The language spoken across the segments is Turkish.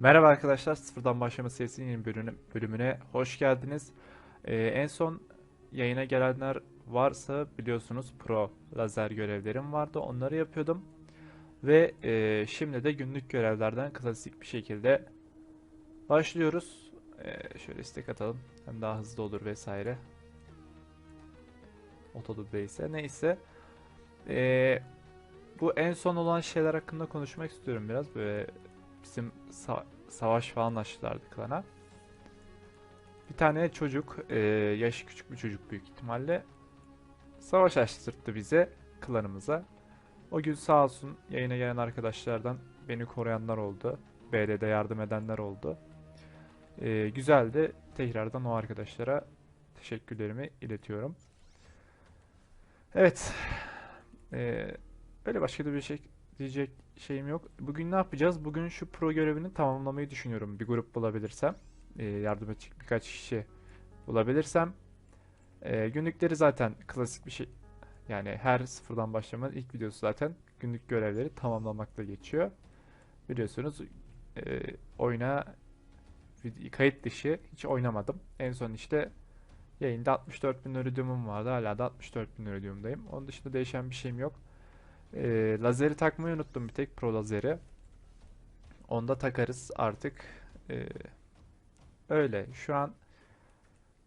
Merhaba arkadaşlar, Sıfırdan Başlama serisinin yeni bölümüne, bölümüne hoş geldiniz. Ee, en son yayına gelenler varsa biliyorsunuz Pro lazer görevlerim vardı, onları yapıyordum. Ve e, şimdi de günlük görevlerden klasik bir şekilde başlıyoruz. Ee, şöyle istek atalım, hem daha hızlı olur vesaire. Otodub ise neyse. Ee, bu en son olan şeyler hakkında konuşmak istiyorum biraz böyle bizim sa- savaş falan açtılardı klana. Bir tane çocuk, e, yaşı küçük bir çocuk büyük ihtimalle savaş açtırttı bize, klanımıza. O gün sağ olsun yayına gelen arkadaşlardan beni koruyanlar oldu. BD'de yardım edenler oldu. E, güzeldi. Tekrardan o arkadaşlara teşekkürlerimi iletiyorum. Evet. E, öyle başka da bir şey diyecek şeyim yok. Bugün ne yapacağız? Bugün şu pro görevini tamamlamayı düşünüyorum. Bir grup bulabilirsem. e, yardım edecek birkaç kişi bulabilirsem. E, günlükleri zaten klasik bir şey. Yani her sıfırdan başlamanın ilk videosu zaten günlük görevleri tamamlamakla geçiyor. Biliyorsunuz e, oyuna kayıt dışı hiç oynamadım. En son işte yayında 64 bin vardı. Hala da 64 bin. Onun dışında değişen bir şeyim yok. Ee, lazeri takmayı unuttum bir tek pro lazeri. Onu da takarız artık. Ee, öyle. Şu an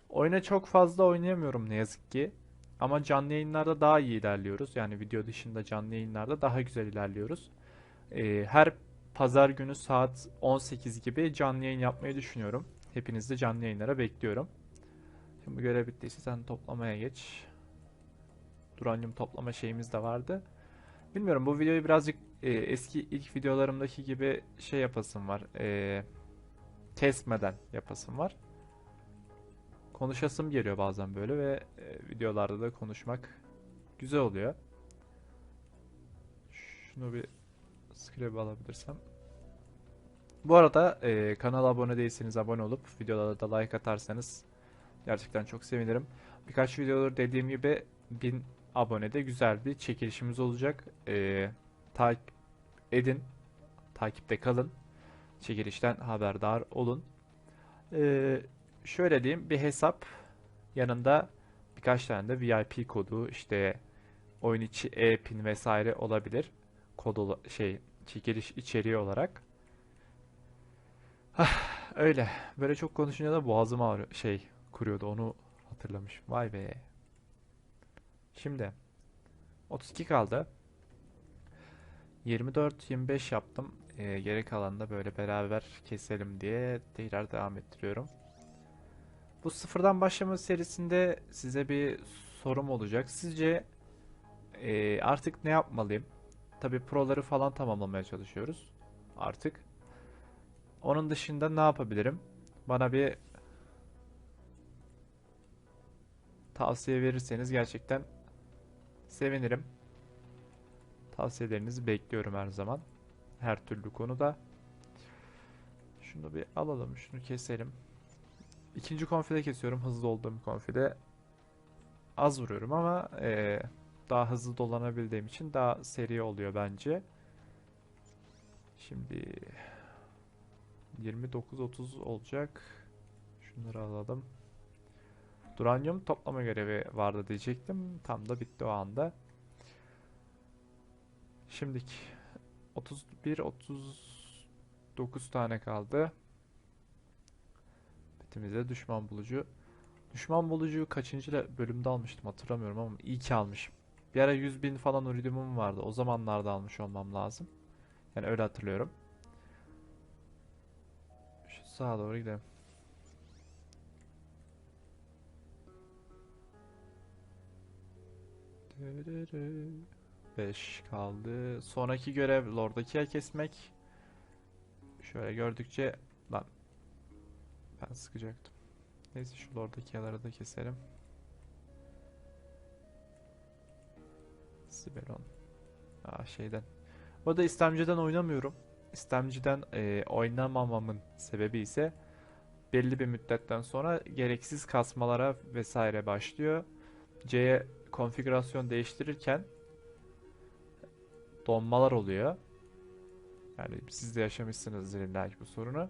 oyuna çok fazla oynayamıyorum ne yazık ki. Ama canlı yayınlarda daha iyi ilerliyoruz. Yani video dışında canlı yayınlarda daha güzel ilerliyoruz. Ee, her pazar günü saat 18 gibi canlı yayın yapmayı düşünüyorum. Hepinizi de canlı yayınlara bekliyorum. Şimdi görev bittiyse sen toplamaya geç. Duranyum toplama şeyimiz de vardı. Bilmiyorum bu videoyu birazcık e, eski ilk videolarımdaki gibi şey yapasım var. E, kesmeden yapasım var. Konuşasım geliyor bazen böyle ve e, videolarda da konuşmak güzel oluyor. Şunu bir scrap alabilirsem. Bu arada e, kanala abone değilseniz abone olup videolara da like atarsanız gerçekten çok sevinirim. Birkaç videodur dediğim gibi 1000 abonede güzel bir çekilişimiz olacak. Ee, takip edin. Takipte kalın. Çekilişten haberdar olun. Ee, şöyle diyeyim bir hesap yanında birkaç tane de VIP kodu işte oyun içi e-pin vesaire olabilir. Kod şey çekiliş içeriği olarak. Hah, öyle. Böyle çok konuşunca da boğazım ağrıyor. Şey kuruyordu onu hatırlamış. Vay be. Şimdi 32 kaldı. 24-25 yaptım. Ee, geri kalanı da böyle beraber keselim diye tekrar devam ettiriyorum. Bu sıfırdan başlama serisinde size bir sorum olacak. Sizce e, artık ne yapmalıyım? Tabii proları falan tamamlamaya çalışıyoruz artık. Onun dışında ne yapabilirim? Bana bir tavsiye verirseniz gerçekten sevinirim. Tavsiyelerinizi bekliyorum her zaman. Her türlü konuda. Şunu bir alalım, şunu keselim. İkinci konfide kesiyorum. Hızlı olduğum konfide az vuruyorum ama eee, daha hızlı dolanabildiğim için daha seri oluyor bence. Şimdi 29-30 olacak. Şunları alalım. Duranyum toplama görevi vardı diyecektim. Tam da bitti o anda. Şimdiki 31 39 tane kaldı. Bitimizde düşman bulucu. Düşman bulucuyu kaçıncı bölümde almıştım hatırlamıyorum ama iyi ki almışım. Bir ara 100 bin falan iridiumum vardı. O zamanlarda almış olmam lazım. Yani öyle hatırlıyorum. Şu sağa doğru gidelim. 5 kaldı. Sonraki görev Lord'daki kesmek. Şöyle gördükçe lan ben sıkacaktım. Neyse şu Lord'daki yaları da keselim. Sibelon. Aa şeyden. Bu arada istemciden oynamıyorum. İstemciden e, oynamamamın sebebi ise belli bir müddetten sonra gereksiz kasmalara vesaire başlıyor. C'ye konfigürasyon değiştirirken donmalar oluyor. Yani siz de yaşamışsınızdır illa bu sorunu.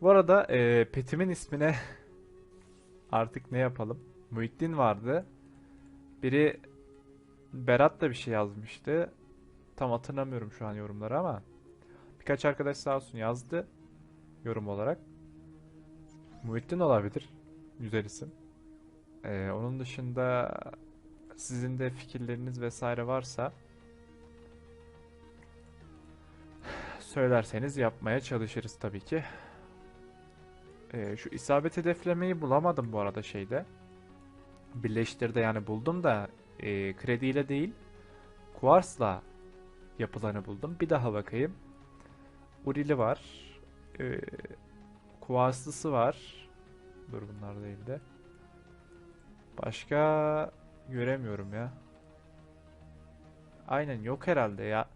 Bu arada e, petimin ismine artık ne yapalım? Muhittin vardı. Biri Berat da bir şey yazmıştı. Tam hatırlamıyorum şu an yorumları ama birkaç arkadaş sağ olsun yazdı yorum olarak. Muhittin olabilir. Güzel isim. Ee, onun dışında sizin de fikirleriniz vesaire varsa söylerseniz yapmaya çalışırız tabii ki. Ee, şu isabet hedeflemeyi bulamadım bu arada şeyde. Birleştirde yani buldum da e, krediyle değil kuarsla yapılanı buldum. Bir daha bakayım. Urili var. Ee, kuarslısı var. Dur bunlar değil de. Başka göremiyorum ya. Aynen yok herhalde ya.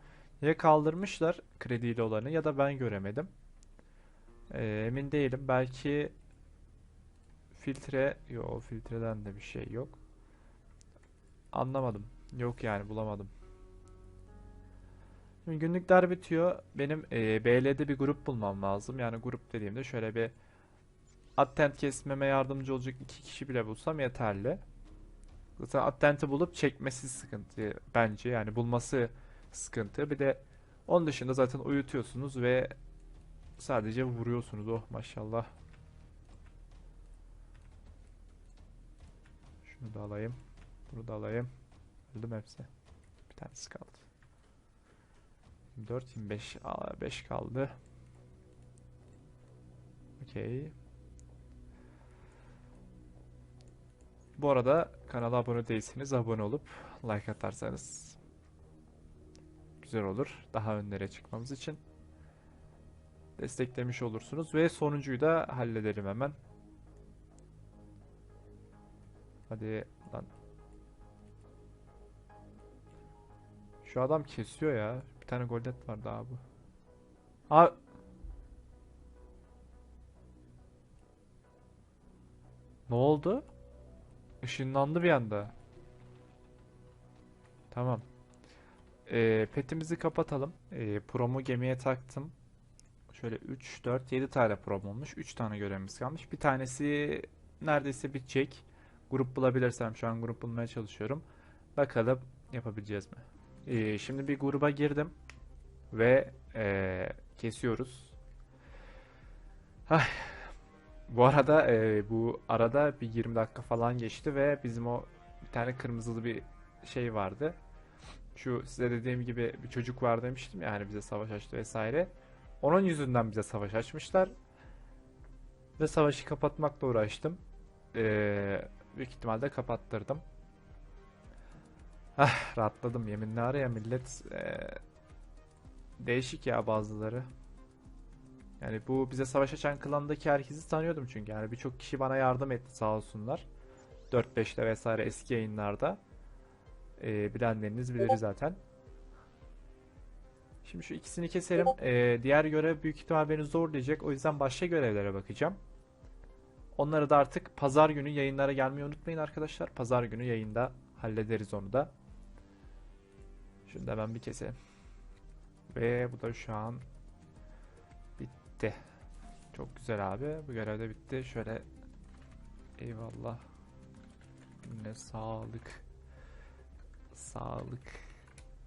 Ya kaldırmışlar krediyle olanı ya da ben göremedim. Ee, emin değilim. Belki filtre yok filtreden de bir şey yok. Anlamadım. Yok yani bulamadım. Şimdi günlükler bitiyor. Benim e, BL'de bir grup bulmam lazım. Yani grup dediğimde şöyle bir attent kesmeme yardımcı olacak iki kişi bile bulsam yeterli. Zaten attent'i bulup çekmesi sıkıntı bence. Yani bulması sıkıntı. Bir de onun dışında zaten uyutuyorsunuz ve sadece vuruyorsunuz. Oh maşallah. Şunu da alayım. Bunu da alayım. Öldüm hepsi. Bir tanesi kaldı. 24, 25, aa, 5 kaldı. Okey. Bu arada kanala abone değilseniz abone olup like atarsanız güzel olur. Daha önlere çıkmamız için desteklemiş olursunuz ve sonuncuyu da halledelim hemen. Hadi lan. Şu adam kesiyor ya. Bir tane goldet vardı abi. Ha Ne oldu? Işınlandı bir anda. Tamam. Ee, petimizi kapatalım. Ee, promu gemiye taktım. Şöyle 3, 4, 7 tane prom olmuş. 3 tane görevimiz kalmış. Bir tanesi neredeyse bitecek. Grup bulabilirsem şu an grup bulmaya çalışıyorum. Bakalım yapabileceğiz mi? Ee, şimdi bir gruba girdim. Ve ee, kesiyoruz. Hah. Bu arada e, bu arada bir 20 dakika falan geçti ve bizim o bir tane kırmızılı bir şey vardı. Şu size dediğim gibi bir çocuk var demiştim ya hani bize savaş açtı vesaire. Onun yüzünden bize savaş açmışlar. Ve savaşı kapatmakla uğraştım. Ee, büyük ihtimalle kapattırdım. Ah rahatladım yeminle araya millet ee, değişik ya bazıları. Yani bu bize savaş açan klandaki herkesi tanıyordum çünkü. Yani birçok kişi bana yardım etti sağ olsunlar. 4-5'te vesaire eski yayınlarda. Ee, bilenleriniz bilir zaten. Şimdi şu ikisini keselim. Ee, diğer görev büyük ihtimal beni zorlayacak. O yüzden başka görevlere bakacağım. Onları da artık pazar günü yayınlara gelmeyi unutmayın arkadaşlar. Pazar günü yayında hallederiz onu da. Şunu da hemen bir keselim. Ve bu da şu an bitti. Çok güzel abi. Bu görev de bitti. Şöyle eyvallah. Ne sağlık. Sağlık.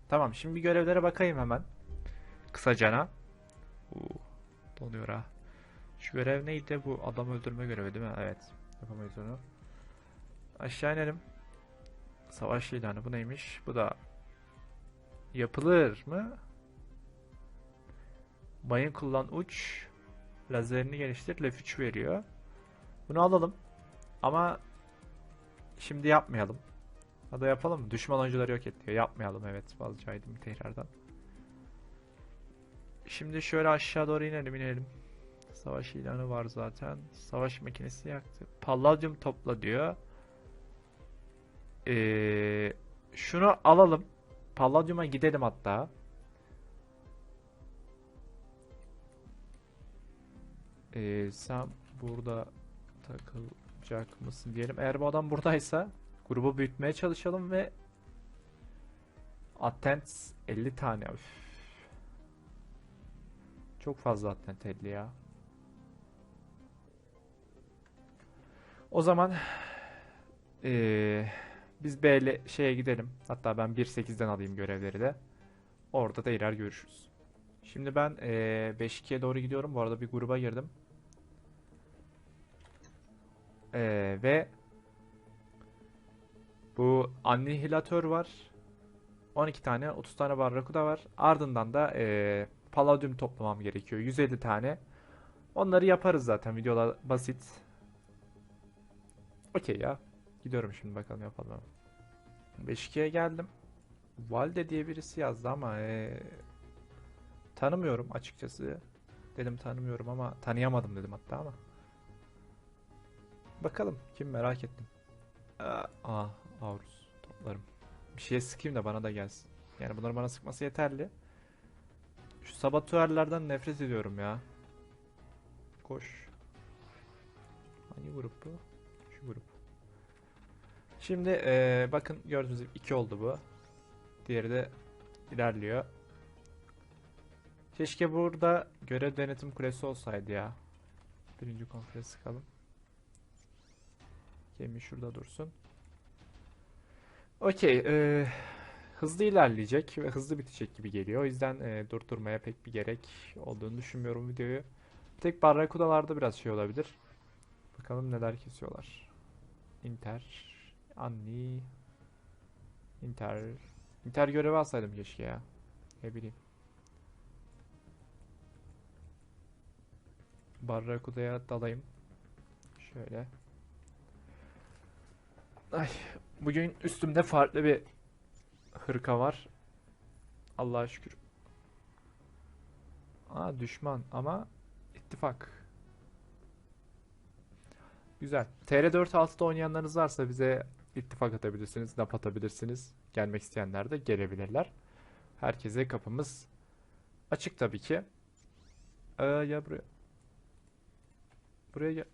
Tamam şimdi bir görevlere bakayım hemen. Kısacana. Uu, donuyor ha. Şu görev neydi? Bu adam öldürme görevi değil mi? Evet. Yapamayız onu. Aşağı inelim. Savaş ilanı bu neymiş? Bu da yapılır mı? Mayın kullan uç. Lazerini geliştir. Lef 3 veriyor. Bunu alalım. Ama şimdi yapmayalım. Ya da yapalım? Düşman oyuncuları yok et diyor. Yapmayalım evet. Vazgeçtim tekrardan. Şimdi şöyle aşağı doğru inelim inelim. Savaş ilanı var zaten. Savaş makinesi yaktı. Palladium topla diyor. Ee, şunu alalım. Palladium'a gidelim hatta. Ee, sen burada takılacak mısın diyelim. Eğer bu adam buradaysa grubu büyütmeye çalışalım ve Attents 50 tane. Üf. Çok fazla atlet 50 ya. O zaman eee, biz B'le şeye gidelim. Hatta ben 1.8'den alayım görevleri de. Orada da iler görüşürüz. Şimdi ben eee 5-2'ye doğru gidiyorum. Bu arada bir gruba girdim. Eee, ve bu Annihilatör var. 12 tane, 30 tane Barracuda var. Ardından da eee Palladium toplamam gerekiyor. 150 tane. Onları yaparız zaten. Videolar basit. Okey ya. Gidiyorum şimdi bakalım yapalım. hemen. 5-2'ye geldim. Valde diye birisi yazdı ama eee, tanımıyorum açıkçası. Dedim tanımıyorum ama tanıyamadım dedim hatta ama. Bakalım kim merak ettim. Aa, ah, Aurus toplarım. Bir şeye sıkayım da bana da gelsin. Yani bunları bana sıkması yeterli. Şu sabotuarlardan nefret ediyorum ya. Koş. Hangi grup bu? Şu grup. Şimdi eee, bakın gördüğünüz gibi 2 oldu bu. Diğeri de ilerliyor. Keşke burada görev denetim kulesi olsaydı ya. Birinci kontrole sıkalım. Gemi şurada dursun. Okey. eee, hızlı ilerleyecek ve hızlı bitecek gibi geliyor. O yüzden eee, durdurmaya pek bir gerek olduğunu düşünmüyorum videoyu. Tek Barracudalarda biraz şey olabilir. Bakalım neler kesiyorlar. Inter, Anni, Inter. Inter görevi alsaydım keşke ya. Ne bileyim. Barracuda'ya dalayım. Şöyle. Ay, bugün üstümde farklı bir hırka var. Allah'a şükür. Aa düşman ama ittifak. Güzel. TR4-6'da oynayanlarınız varsa bize ittifak atabilirsiniz, laf atabilirsiniz. Gelmek isteyenler de gelebilirler. Herkese kapımız açık tabii ki. Ee, ya buraya. Buraya gel.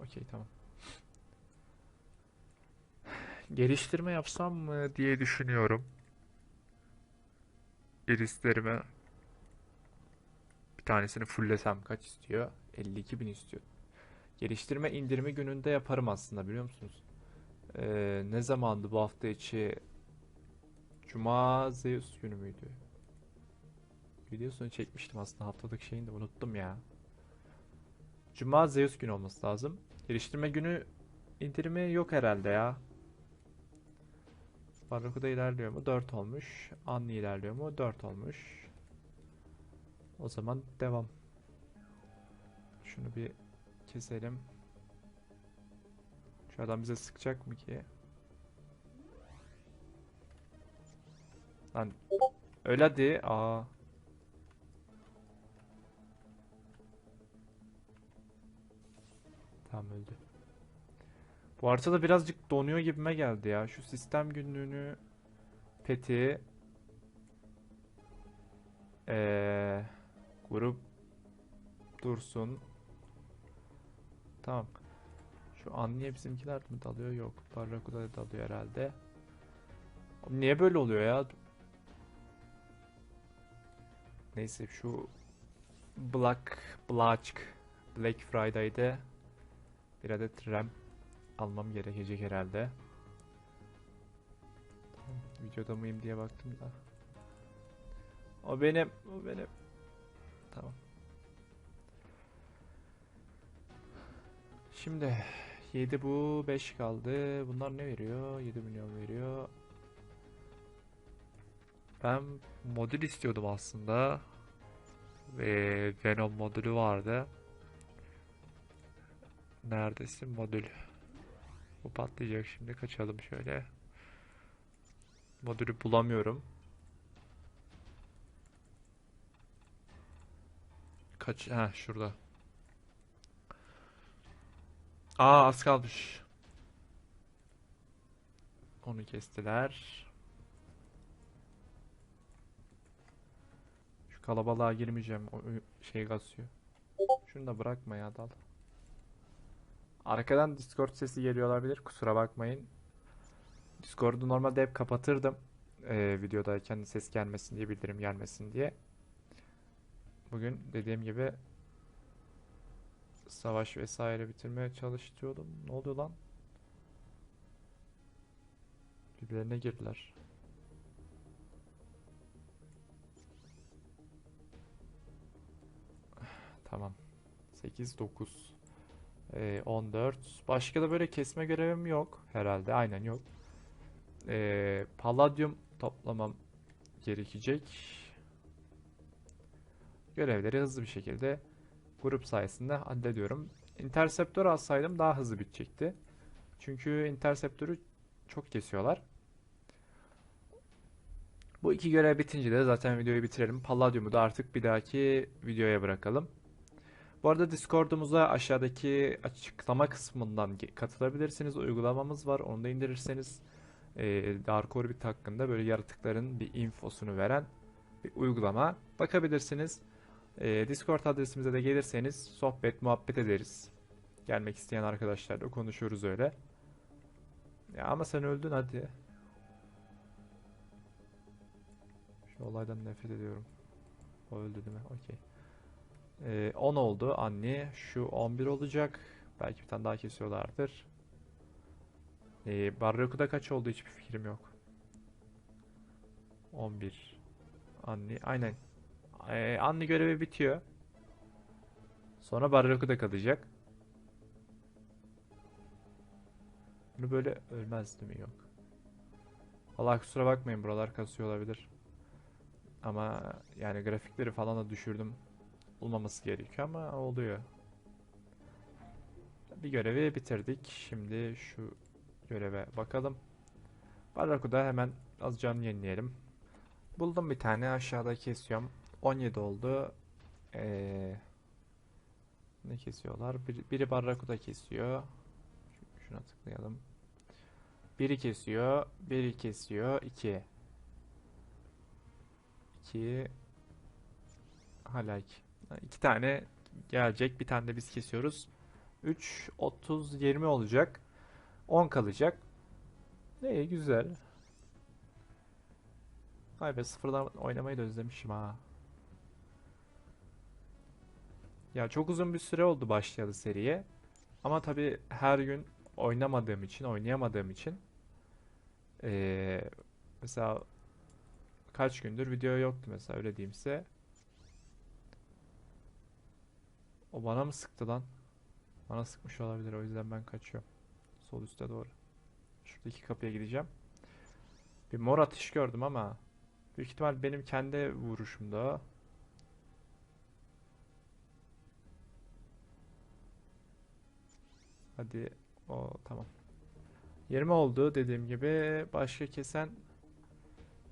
Okey tamam. Geliştirme yapsam mı diye düşünüyorum. Irislerime bir tanesini fulllesem kaç istiyor? 52 bin istiyor. Geliştirme indirimi gününde yaparım aslında biliyor musunuz? Ee, ne zamandı bu hafta içi? Cuma Zeus günü müydü? Videosunu çekmiştim aslında haftalık şeyini de unuttum ya. Cuma Zeus günü olması lazım. Geliştirme günü indirimi yok herhalde ya. Barracuda ilerliyor mu? 4 olmuş. Anni ilerliyor mu? 4 olmuş. O zaman devam. Şunu bir keselim. Şu adam bize sıkacak mı ki? Lan öyle hadi. Aa. Tamam öldü. Bu haritada birazcık donuyor gibime geldi ya. Şu sistem günlüğünü peti ee, grup dursun. Tamam. Şu an bizimkiler mi dalıyor? Yok. Barracuda da dalıyor herhalde. Niye böyle oluyor ya? Neyse şu Black Black Black Friday'de bir adet RAM almam gerekecek herhalde. Videoda mıyım diye baktım da. O benim, o benim. Tamam. Şimdi 7 bu 5 kaldı. Bunlar ne veriyor? 7 milyon veriyor. Ben modül istiyordum aslında. Ve Venom modülü vardı. Neredesin modül? Bu patlayacak şimdi. Kaçalım şöyle. Modülü bulamıyorum. Kaç? Ha şurada. Aa az kalmış. Onu kestiler. Şu kalabalığa girmeyeceğim. O şey kasıyor. Şunu da bırakma ya dal. Arkadan Discord sesi geliyor olabilir. Kusura bakmayın. Discord'u normalde hep kapatırdım. Ee, videodayken ses gelmesin diye, bildirim gelmesin diye. bugün dediğim gibi savaş vesaire bitirmeye çalışıyordum. Ne oluyor lan? Birbirlerine girdiler. Tamam. 8 9 ee, 14. Başka da böyle kesme görevim yok herhalde. Aynen yok. Ee, Palladium toplamam gerekecek. Görevleri hızlı bir şekilde grup sayesinde hallediyorum. Interceptor alsaydım daha hızlı bitecekti. Çünkü Interceptor'u çok kesiyorlar. Bu iki görev bitince de zaten videoyu bitirelim. Palladium'u da artık bir dahaki videoya bırakalım. Bu arada Discord'umuza aşağıdaki açıklama kısmından katılabilirsiniz. Uygulamamız var. Onu da indirirseniz e, Dark Orbit hakkında böyle yaratıkların bir infosunu veren bir uygulama. Bakabilirsiniz. E, Discord adresimize de gelirseniz sohbet, muhabbet ederiz. Gelmek isteyen arkadaşlarla konuşuyoruz öyle. Ya ama sen öldün hadi. Şu olaydan nefret ediyorum. O öldü değil mi? Okey. Ee, 10 oldu anne. Şu 11 olacak. Belki bir tane daha kesiyorlardır. Ee, Barracuda kaç oldu hiçbir fikrim yok. 11. Anne. Aynen. Ee, anne görevi bitiyor. Sonra Barracuda kalacak. Bunu böyle ölmez değil mi? Yok. Allah kusura bakmayın buralar kasıyor olabilir. Ama yani grafikleri falan da düşürdüm. Olmaması gerekiyor ama oluyor. Bir görevi bitirdik. Şimdi şu göreve bakalım. Barracuda hemen az canlı yenileyelim. Buldum bir tane aşağıda kesiyorum. 17 oldu. Ee, ne kesiyorlar? Bir, biri Barracuda kesiyor. Şu- Şuna tıklayalım. Biri kesiyor. Biri kesiyor. 2. 2 hala 2. İki tane gelecek. Bir tane de biz kesiyoruz. 3, 30, 20 olacak. 10 kalacak. Ne güzel. Vay be sıfırdan oynamayı da özlemişim ha. Ya çok uzun bir süre oldu başlayalı seriye. Ama tabii her gün oynamadığım için, oynayamadığım için eee, mesela kaç gündür video yoktu mesela öyle diyeyim size. O bana mı sıktı lan? Bana sıkmış olabilir o yüzden ben kaçıyorum. Sol üste doğru. Şuradaki kapıya gideceğim. Bir mor atış gördüm ama büyük ihtimal benim kendi vuruşumda. Hadi o tamam. 20 oldu dediğim gibi. Başka kesen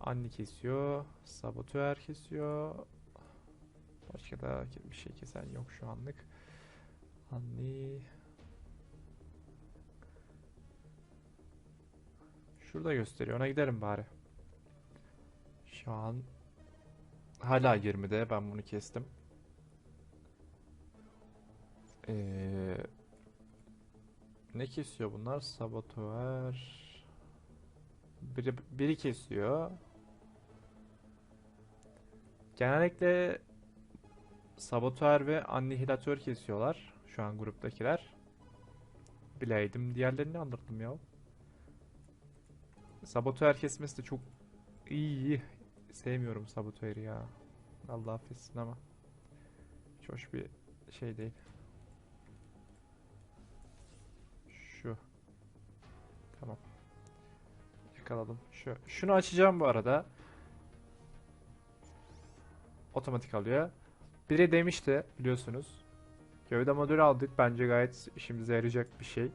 Anni kesiyor. Sabotör kesiyor. Başka da bir şey kesen yok şu anlık. Anni. Şurada gösteriyor. Ona giderim bari. Şu an hala 20'de. Ben bunu kestim. Ee, ne kesiyor bunlar? Sabotör. Biri, biri kesiyor. Genellikle Sabotör ve Annihilatör kesiyorlar. Şu an gruptakiler. Bileydim. Diğerlerini anlattım ya. Sabotör kesmesi de çok iyi. Sevmiyorum sabotörü ya. Allah affetsin ama. Hiç hoş bir şey değil. Şu. Tamam. Yakaladım. Şu. Şunu açacağım bu arada. Otomatik alıyor. Biri demişti biliyorsunuz. Gövde modülü aldık. Bence gayet işimize yarayacak bir şey.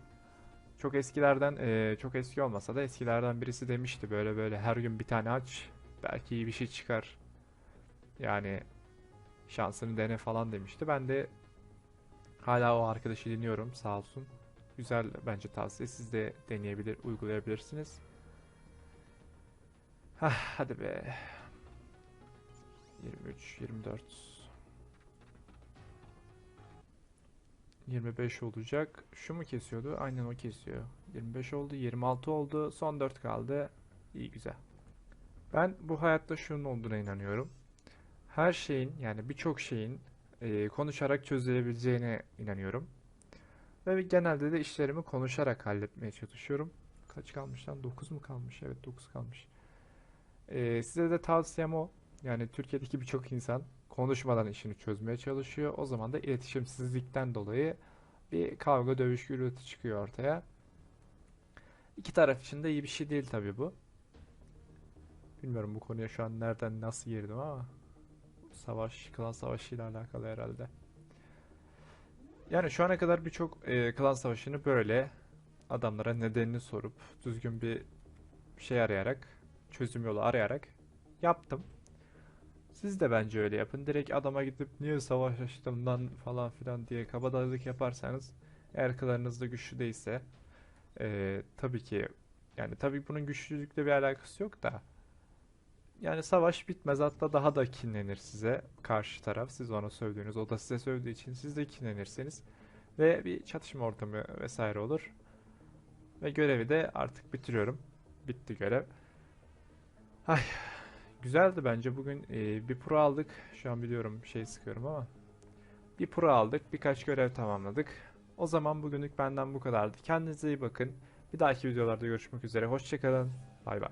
Çok eskilerden, çok eski olmasa da eskilerden birisi demişti böyle böyle her gün bir tane aç. Belki iyi bir şey çıkar. Yani şansını dene falan demişti. Ben de hala o arkadaşı dinliyorum sağ olsun. Güzel bence tavsiye. Siz de deneyebilir, uygulayabilirsiniz. Hah, hadi be. 23, 24. 25 olacak. Şu mu kesiyordu? Aynen o kesiyor. 25 oldu, 26 oldu. Son 4 kaldı. İyi güzel. Ben bu hayatta şunun olduğuna inanıyorum. her şeyin yani birçok şeyin e, konuşarak çözülebileceğine inanıyorum. Ve genelde de işlerimi konuşarak halletmeye çalışıyorum. Kaç kalmış lan? 9 mu kalmış? Evet 9 kalmış. E, size de tavsiyem o. Yani Türkiye'deki birçok insan konuşmadan işini çözmeye çalışıyor. O zaman da iletişimsizlikten dolayı bir kavga, dövüş, gürültü çıkıyor ortaya. İki taraf için de iyi bir şey değil tabii bu. Bilmiyorum bu konuya şu an nereden nasıl girdim ama savaş, klan savaşıyla alakalı herhalde. Yani şu ana kadar birçok e, klan savaşını böyle adamlara nedenini sorup düzgün bir şey arayarak, çözüm yolu arayarak yaptım. Siz de bence öyle yapın. Direkt adama gidip niye savaş açtım lan falan filan diye kabadayılık yaparsanız eğer klanınız da güçlü değilse e, tabii ki yani tabii bunun güçlülükle bir alakası yok da yani savaş bitmez hatta daha da kinlenir size karşı taraf. Siz ona sövdüğünüz, o da size sövdüğü için siz de kinlenirsiniz. Ve bir çatışma ortamı vesaire olur. Ve görevi de artık bitiriyorum. Bitti görev. Ay, güzeldi bence. Bugün e, bir pro aldık. Şu an biliyorum şey sıkıyorum ama. Bir pro aldık. Birkaç görev tamamladık. O zaman bugünlük benden bu kadardı. Kendinize iyi bakın. Bir dahaki videolarda görüşmek üzere. Hoşçakalın. Bay bay.